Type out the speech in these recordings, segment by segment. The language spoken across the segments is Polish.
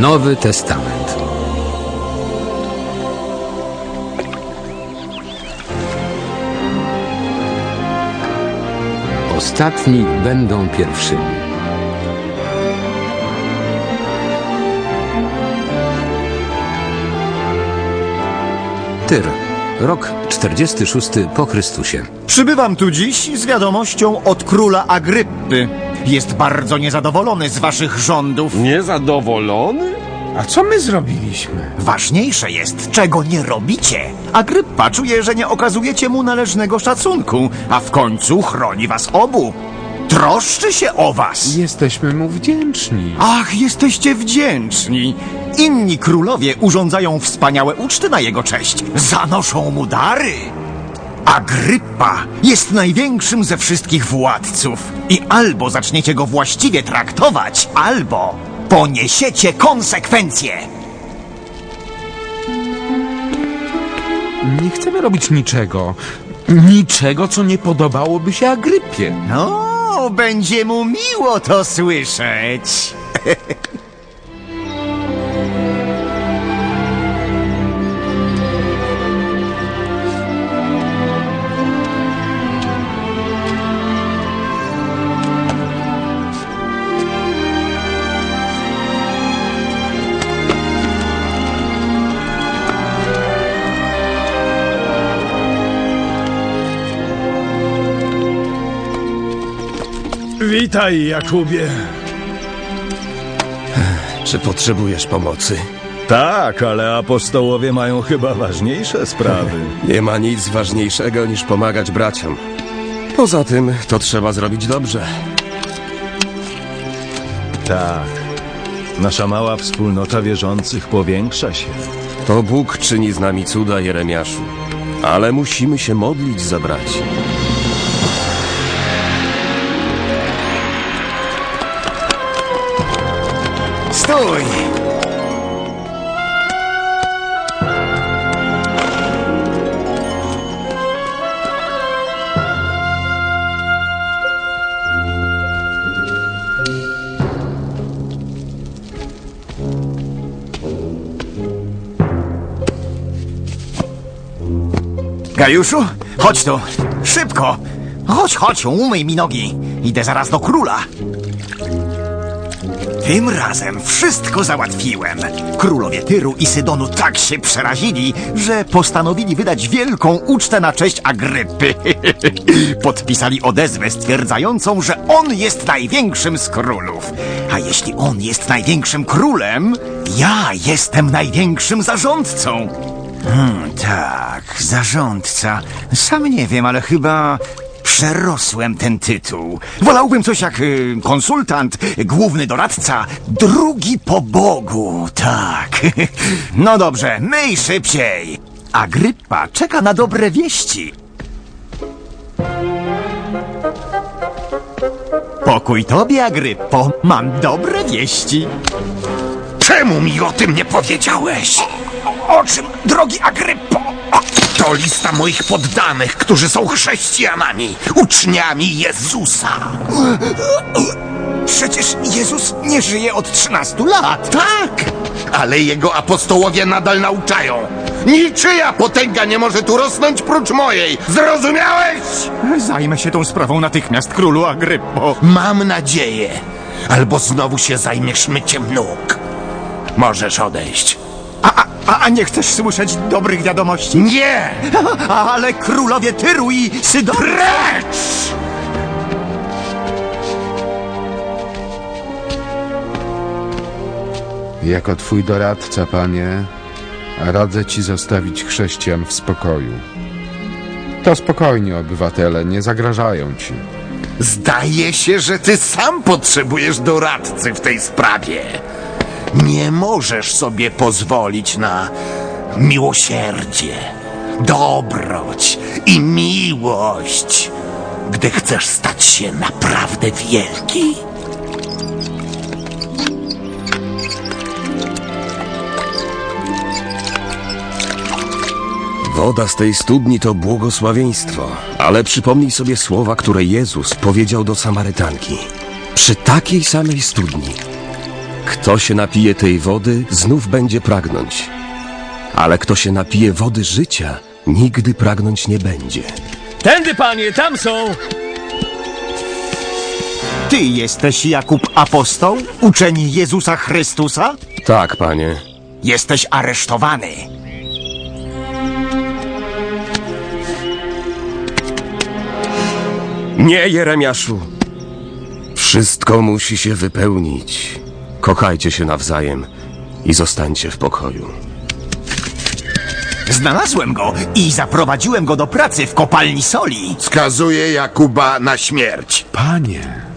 Nowy Testament. Ostatni będą pierwszymi. Tyr, rok 46 po Chrystusie. Przybywam tu dziś z wiadomością od króla Agryppy. Jest bardzo niezadowolony z waszych rządów. Niezadowolony? A co my zrobiliśmy? Ważniejsze jest, czego nie robicie. Agryppa czuje, że nie okazujecie mu należnego szacunku, a w końcu chroni was obu. Troszczy się o was. Jesteśmy mu wdzięczni. Ach, jesteście wdzięczni. Inni królowie urządzają wspaniałe uczty na jego cześć. Zanoszą mu dary. Agryppa jest największym ze wszystkich władców. I albo zaczniecie go właściwie traktować, albo poniesiecie konsekwencje. Nie chcemy robić niczego. Niczego, co nie podobałoby się Agrypie. No, będzie mu miło to słyszeć. Witaj, Jakubie. Czy potrzebujesz pomocy? Tak, ale apostołowie mają chyba ważniejsze sprawy. Nie ma nic ważniejszego niż pomagać braciom. Poza tym, to trzeba zrobić dobrze. Tak. Nasza mała wspólnota wierzących powiększa się. To Bóg czyni z nami cuda, Jeremiaszu. Ale musimy się modlić za braci. Stój! Gajuszu, chodź tu. Szybko. Chodź, chodź, umyj mi nogi. Idę zaraz do króla. Tym razem wszystko załatwiłem. Królowie Tyru i Sydonu tak się przerazili, że postanowili wydać wielką ucztę na cześć Agrypy. Podpisali odezwę stwierdzającą, że on jest największym z królów. A jeśli on jest największym królem, ja jestem największym zarządcą. Hmm, tak, zarządca. Sam nie wiem, ale chyba przerosłem ten tytuł. Wolałbym coś jak y, konsultant, główny doradca, drugi po Bogu, tak. No dobrze, myj szybciej. Agryppa czeka na dobre wieści. Pokój tobie, Agryppo. Mam dobre wieści. Czemu mi o tym nie powiedziałeś? O czym, drogi Agryppo? To lista moich poddanych, którzy są chrześcijanami, uczniami Jezusa. Przecież Jezus nie żyje od 13 lat. Tak, ale jego apostołowie nadal nauczają. Niczyja potęga nie może tu rosnąć prócz mojej. Zrozumiałeś? Zajmę się tą sprawą natychmiast, królu Agryppo. Mam nadzieję. Albo znowu się zajmiesz myciem nóg. Możesz odejść. A, a, a nie chcesz słyszeć dobrych wiadomości? Nie! Ale królowie Tyru i Sydon... Precz! Jako twój doradca, panie, radzę ci zostawić chrześcijan w spokoju. To spokojnie, obywatele, nie zagrażają ci. Zdaje się, że ty sam potrzebujesz doradcy w tej sprawie. Nie możesz sobie pozwolić na miłosierdzie, dobroć i miłość, gdy chcesz stać się naprawdę wielki. Woda z tej studni to błogosławieństwo, ale przypomnij sobie słowa, które Jezus powiedział do Samarytanki. Przy takiej samej studni Kto się napije tej wody, znów będzie pragnąć. Ale kto się napije wody życia, nigdy pragnąć nie będzie. Tędy, panie, tam są! Ty jesteś Jakub apostoł, uczeń Jezusa Chrystusa? Tak, panie. Jesteś aresztowany. Nie, Jeremiaszu. Wszystko musi się wypełnić. Kochajcie się nawzajem i zostańcie w pokoju. Znalazłem go i zaprowadziłem go do pracy w kopalni soli. Skazuje Jakuba na śmierć. Panie,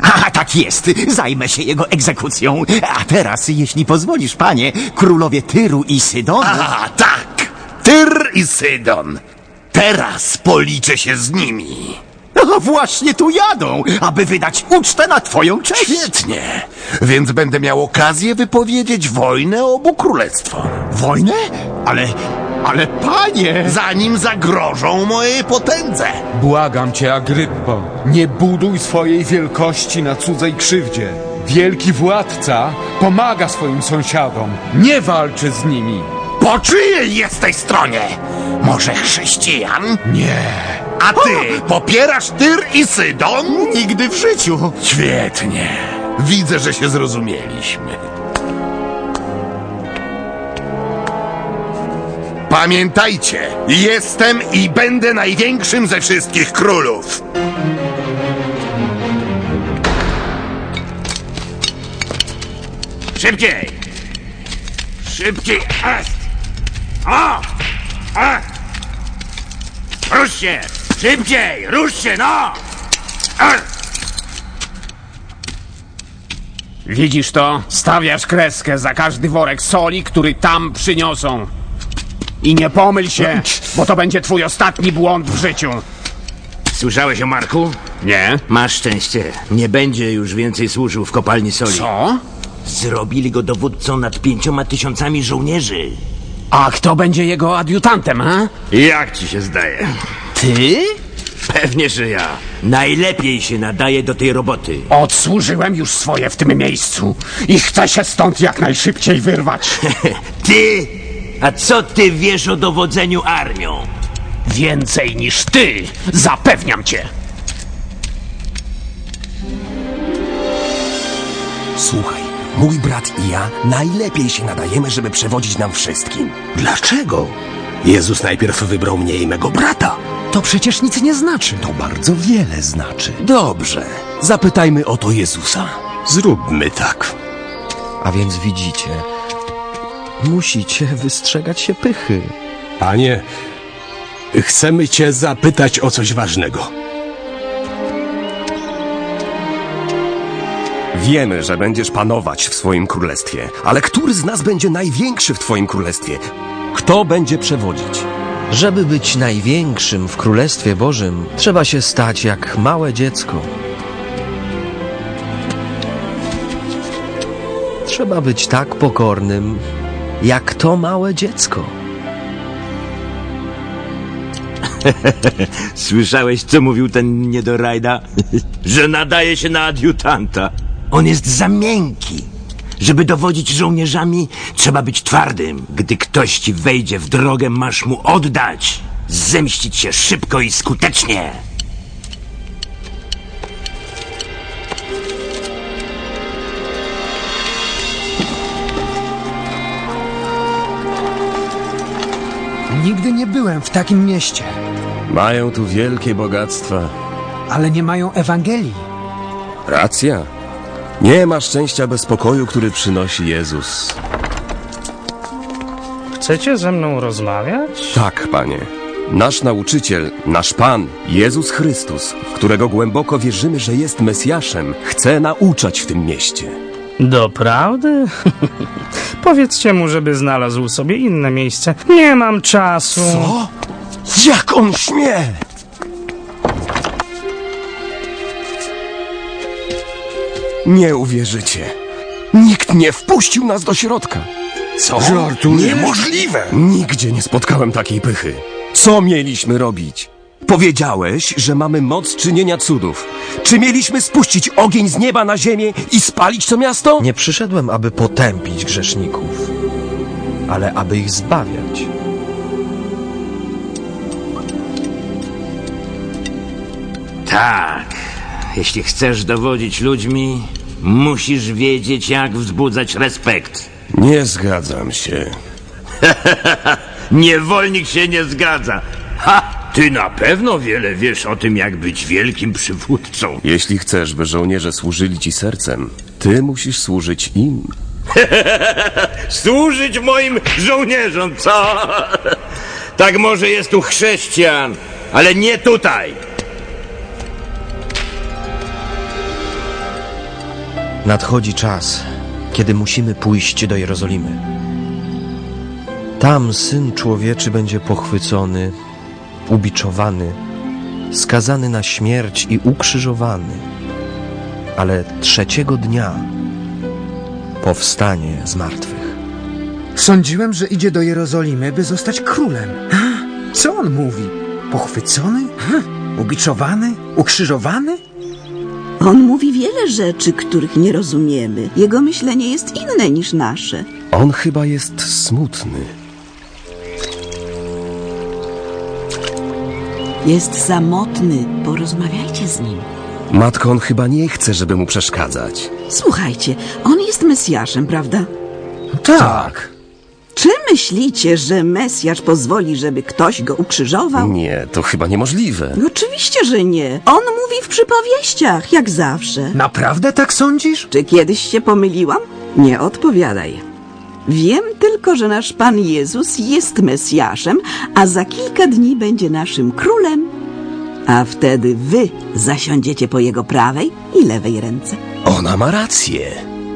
A tak jest, zajmę się jego egzekucją. A teraz, jeśli pozwolisz, panie, królowie Tyru i Sydonu... A tak! Tyr i Sydon. Teraz policzę się z nimi. No właśnie tu jadą, aby wydać ucztę na twoją cześć. Świetnie. Więc będę miał okazję wypowiedzieć wojnę obu królestwom. Wojnę? Ale, ale panie... Zanim zagrożą mojej potędze. błagam cię, Agryppo, nie buduj swojej wielkości na cudzej krzywdzie. Wielki władca pomaga swoim sąsiadom, nie walczy z nimi. Po czyjej jesteś stronie? Może chrześcijan? Nie. A ty popierasz Tyr i Sydon? Nigdy w życiu. Świetnie. Widzę, że się zrozumieliśmy. Pamiętajcie, jestem i będę największym ze wszystkich królów. Szybciej! Szybciej! Est! O! Rusz się! Szybciej! Rusz się, no! A! Widzisz to? Stawiasz kreskę za każdy worek soli, który tam przyniosą. I nie pomyl się, bo to będzie twój ostatni błąd w życiu. Słyszałeś o Marku? Nie? Masz szczęście. Nie będzie już więcej służył w kopalni soli. Co? Zrobili go dowódcą nad pięcioma tysiącami żołnierzy. A kto będzie jego adiutantem, ha? Jak ci się zdaje? Ty? Pewnie, że ja. Najlepiej się nadaje do tej roboty. Odsłużyłem już swoje w tym miejscu i chcę się stąd jak najszybciej wyrwać. Ty? A co ty wiesz o dowodzeniu armią? Więcej niż ty, zapewniam cię. Słuchaj, mój brat i ja najlepiej się nadajemy, żeby przewodzić nam wszystkim. Dlaczego? Jezus najpierw wybrał mnie i mego brata. To przecież nic nie znaczy. To bardzo wiele znaczy. Dobrze, zapytajmy o to Jezusa. Zróbmy tak. A więc widzicie, musicie wystrzegać się pychy. Panie, chcemy cię zapytać o coś ważnego. Wiemy, że będziesz panować w swoim królestwie, ale który z nas będzie największy w twoim królestwie? Kto będzie przewodzić? Żeby być największym w Królestwie Bożym, trzeba się stać jak małe dziecko. Trzeba być tak pokornym, jak to małe dziecko. Słyszałeś, co mówił ten niedorajda? Że nadaje się na adiutanta. On jest za miękki. Żeby dowodzić żołnierzami, trzeba być twardym. Gdy ktoś ci wejdzie w drogę, masz mu oddać. Zemścić się szybko i skutecznie. Nigdy nie byłem w takim mieście, Mają tu wielkie bogactwa. ale nie mają Ewangelii. Racja. Nie ma szczęścia bez pokoju, który przynosi Jezus. Chcecie ze mną rozmawiać? Tak, panie. Nasz nauczyciel, nasz Pan, Jezus Chrystus, w którego głęboko wierzymy, że jest Mesjaszem, chce nauczać w tym mieście. Doprawdy? Powiedzcie mu, żeby znalazł sobie inne miejsce. Nie mam czasu. Co? Jak on śmie? Nie uwierzycie. Nikt nie wpuścił nas do środka. Co? Żartujesz? Niemożliwe! Nigdzie nie spotkałem takiej pychy. Co mieliśmy robić? Powiedziałeś, że mamy moc czynienia cudów. Czy mieliśmy spuścić ogień z nieba na ziemię i spalić to miasto? Nie przyszedłem, aby potępić grzeszników, ale aby ich zbawiać. Tak. Jeśli chcesz dowodzić ludźmi, musisz wiedzieć, jak wzbudzać respekt. Nie zgadzam się. Niewolnik się nie zgadza. Ha! Ty na pewno wiele wiesz o tym, jak być wielkim przywódcą. Jeśli chcesz, by żołnierze służyli ci sercem, ty musisz służyć im. Służyć moim żołnierzom, co? Tak może jest u chrześcijan, ale nie tutaj. Nadchodzi czas, kiedy musimy pójść do Jerozolimy. Tam syn człowieczy będzie pochwycony, ubiczowany, skazany na śmierć i ukrzyżowany. Ale trzeciego dnia powstanie z martwych. Sądziłem, że idzie do Jerozolimy, by zostać królem. Co on mówi? Pochwycony? Ubiczowany? Ukrzyżowany? On mówi wiele rzeczy, których nie rozumiemy. Jego myślenie jest inne niż nasze. On chyba jest smutny. Jest samotny. Porozmawiajcie z nim. Matko, on chyba nie chce, żeby mu przeszkadzać. Słuchajcie, on jest Mesjaszem, prawda? Tak. Czy myślicie, że Mesjasz pozwoli, żeby ktoś go ukrzyżował? Nie, to chyba niemożliwe. Oczywiście, że nie. On mówi w przypowieściach, jak zawsze. Naprawdę tak sądzisz? Czy kiedyś się pomyliłam? Nie odpowiadaj. Wiem tylko, że nasz Pan Jezus jest Mesjaszem, a za kilka dni będzie naszym królem. A wtedy wy zasiądziecie po jego prawej i lewej ręce. Ona ma rację.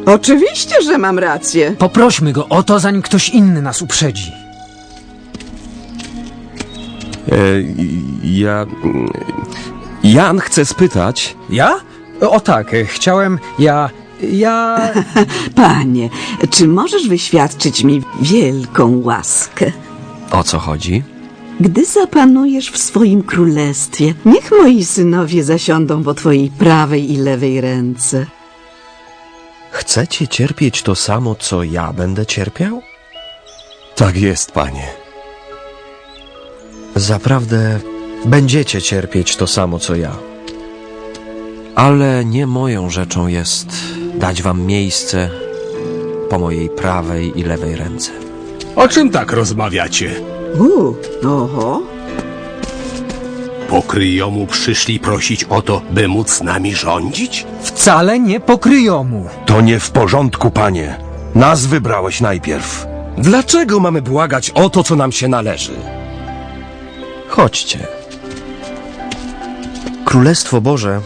Oczywiście, że mam rację. Poprośmy go o to, zanim ktoś inny nas uprzedzi. E, ja. Jan chce spytać. Ja? O tak, e, chciałem. Ja. Ja. Panie, czy możesz wyświadczyć mi wielką łaskę? O co chodzi? Gdy zapanujesz w swoim królestwie, niech moi synowie zasiądą po twojej prawej i lewej ręce. Chcecie cierpieć to samo, co ja będę cierpiał? Tak jest, panie. Zaprawdę będziecie cierpieć to samo, co ja. Ale nie moją rzeczą jest dać wam miejsce po mojej prawej i lewej ręce. O czym tak rozmawiacie? U, oho. Po kryjomu przyszli prosić o to, by móc z nami rządzić? Wcale nie pokryją mu. To nie w porządku, panie. Nas wybrałeś najpierw. Dlaczego mamy błagać o to, co nam się należy? Chodźcie. Królestwo Boże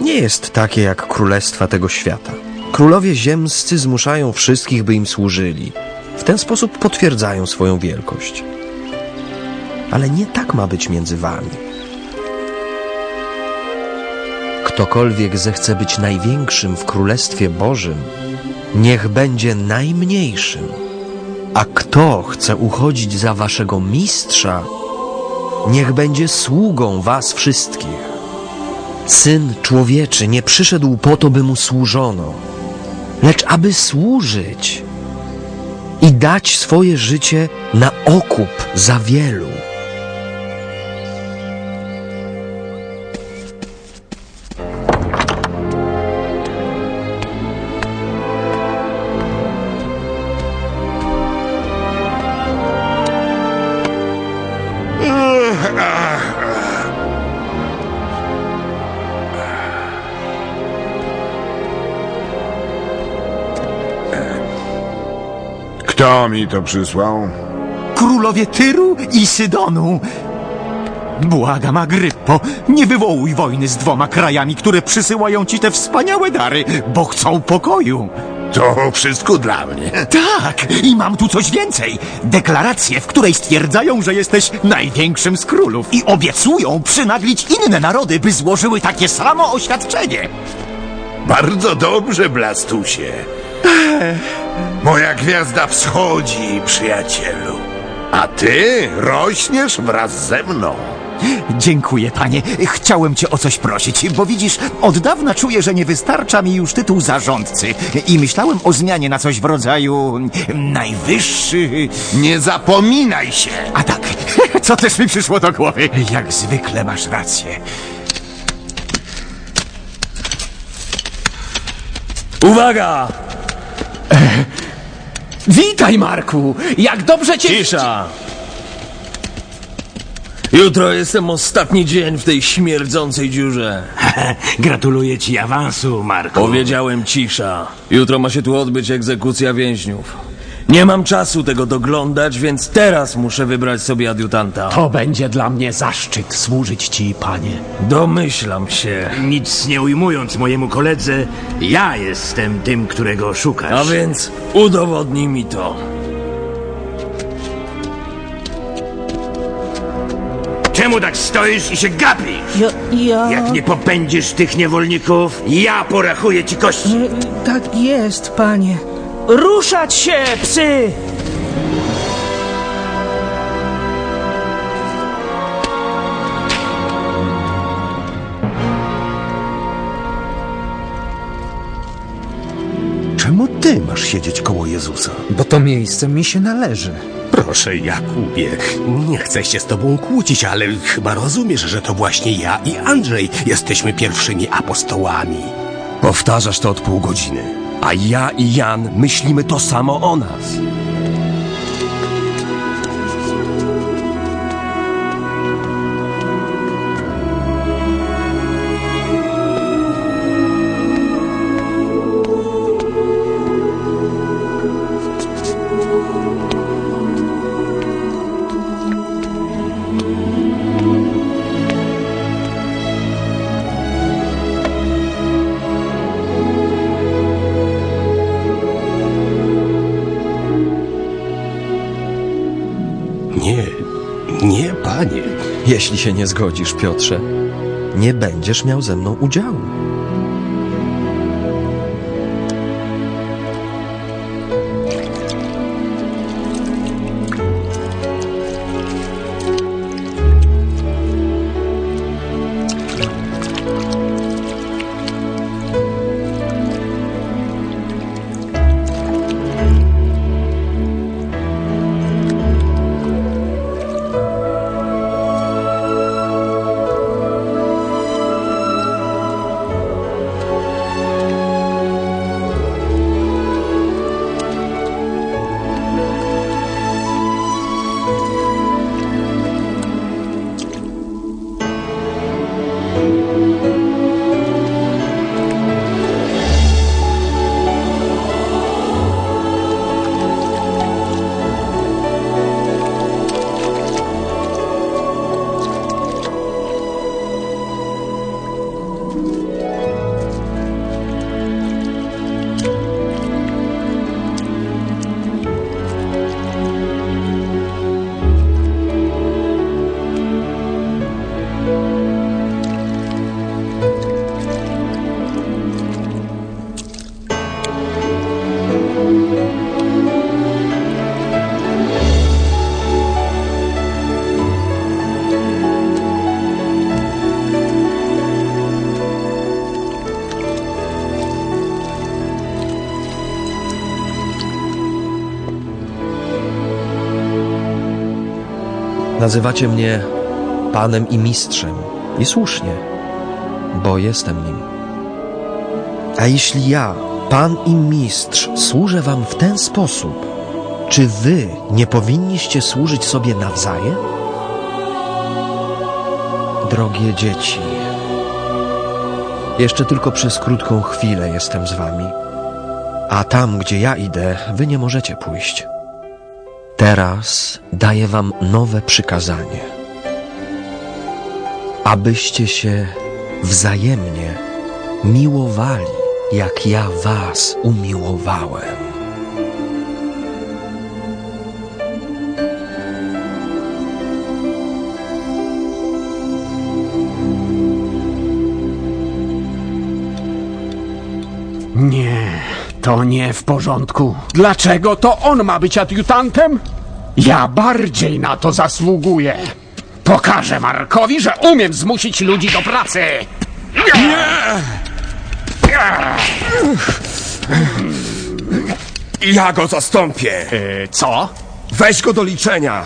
nie jest takie jak królestwa tego świata. Królowie ziemscy zmuszają wszystkich, by im służyli. W ten sposób potwierdzają swoją wielkość. Ale nie tak ma być między wami. Ktokolwiek zechce być największym w Królestwie Bożym, niech będzie najmniejszym. A kto chce uchodzić za waszego mistrza, niech będzie sługą was wszystkich. Syn człowieczy nie przyszedł po to, by mu służono, lecz aby służyć i dać swoje życie na okup za wielu. Kto mi to przysłał? Królowie Tyru i Sydonu. Błagam, Agryppo, nie wywołuj wojny z dwoma krajami, które przysyłają ci te wspaniałe dary, bo chcą pokoju. To wszystko dla mnie. Tak, i mam tu coś więcej. Deklarację, w której stwierdzają, że jesteś największym z królów i obiecują przynaglić inne narody, by złożyły takie samo oświadczenie. Bardzo dobrze, Blastusie. Moja gwiazda wschodzi, przyjacielu. A ty rośniesz wraz ze mną. Dziękuję, panie. Chciałem cię o coś prosić, bo widzisz, od dawna czuję, że nie wystarcza mi już tytuł zarządcy. I myślałem o zmianie na coś w rodzaju najwyższy. Nie zapominaj się. A tak, co też mi przyszło do głowy? Jak zwykle masz rację. Uwaga! Witaj, Marku! Jak dobrze cię... Cisza! Jutro jestem ostatni dzień w tej śmierdzącej dziurze. Gratuluję ci awansu, Marku. Powiedziałem cisza. Jutro ma się tu odbyć egzekucja więźniów. Nie mam czasu tego doglądać, więc teraz muszę wybrać sobie adiutanta. To będzie dla mnie zaszczyt służyć ci, panie. Domyślam się. Nic nie ujmując mojemu koledze, ja jestem tym, którego szukasz. A więc udowodnij mi to. Czemu tak stoisz i się gapisz? Ja, ja... Jak nie popędzisz tych niewolników, ja porachuję ci kości. Tak jest, panie. Ruszać się, psy! Czemu ty masz siedzieć koło Jezusa? Bo to miejsce mi się należy. Proszę, Jakubie, nie chcę się z tobą kłócić, ale chyba rozumiesz, że to właśnie ja i Andrzej jesteśmy pierwszymi apostołami. Powtarzasz to od pół godziny. A ja i Jan myślimy to samo o nas. Jeśli się nie zgodzisz, Piotrze, nie będziesz miał ze mną udziału. Nazywacie mnie panem i mistrzem. I słusznie, bo jestem nim. A jeśli ja, pan i mistrz, służę wam w ten sposób, czy wy nie powinniście służyć sobie nawzajem? Drogie dzieci, jeszcze tylko przez krótką chwilę jestem z wami, a tam, gdzie ja idę, wy nie możecie pójść. Teraz daję wam nowe przykazanie. Abyście się wzajemnie miłowali, jak ja was umiłowałem. Nie, to nie w porządku. Dlaczego to on ma być adiutantem? Ja bardziej na to zasługuję. Pokażę Markowi, że umiem zmusić ludzi do pracy. Ja go zastąpię! Yy, co? Weź go do liczenia!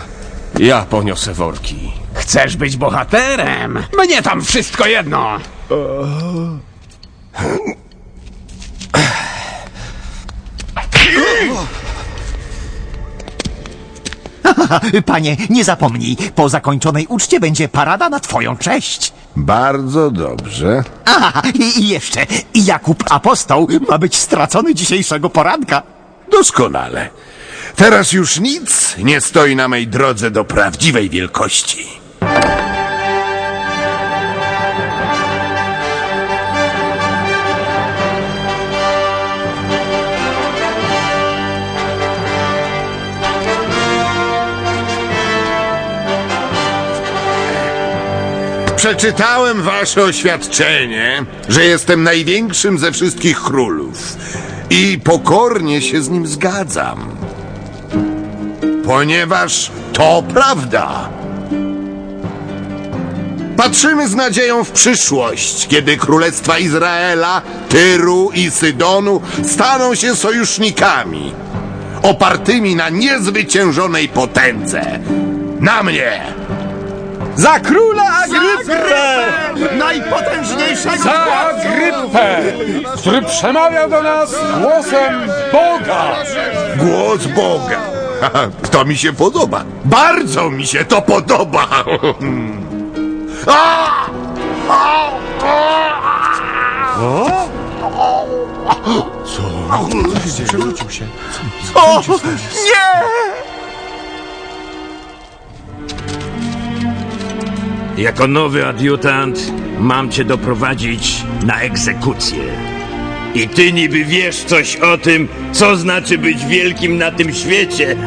Ja poniosę worki. Chcesz być bohaterem? Mnie tam wszystko jedno. Panie, nie zapomnij, po zakończonej uczcie będzie parada na twoją cześć. Bardzo dobrze. A, i, i jeszcze, Jakub Apostoł ma być stracony dzisiejszego poranka. Doskonale. Teraz już nic nie stoi na mej drodze do prawdziwej wielkości. Przeczytałem wasze oświadczenie, że jestem największym ze wszystkich królów i pokornie się z nim zgadzam. Ponieważ to prawda. Patrzymy z nadzieją w przyszłość, kiedy królestwa Izraela, Tyru i Sydonu staną się sojusznikami, opartymi na niezwyciężonej potędze. Na mnie! Za króla Agrypę! Najpotężniejszego Za Agrypę! Który przemawia do nas głosem Boga! Głos Boga. To mi się podoba. Bardzo mi się to podoba. A! A! A! Przewrócił się. O, nie! Jako nowy adiutant mam cię doprowadzić na egzekucję. I ty niby wiesz coś o tym, co znaczy być wielkim na tym świecie.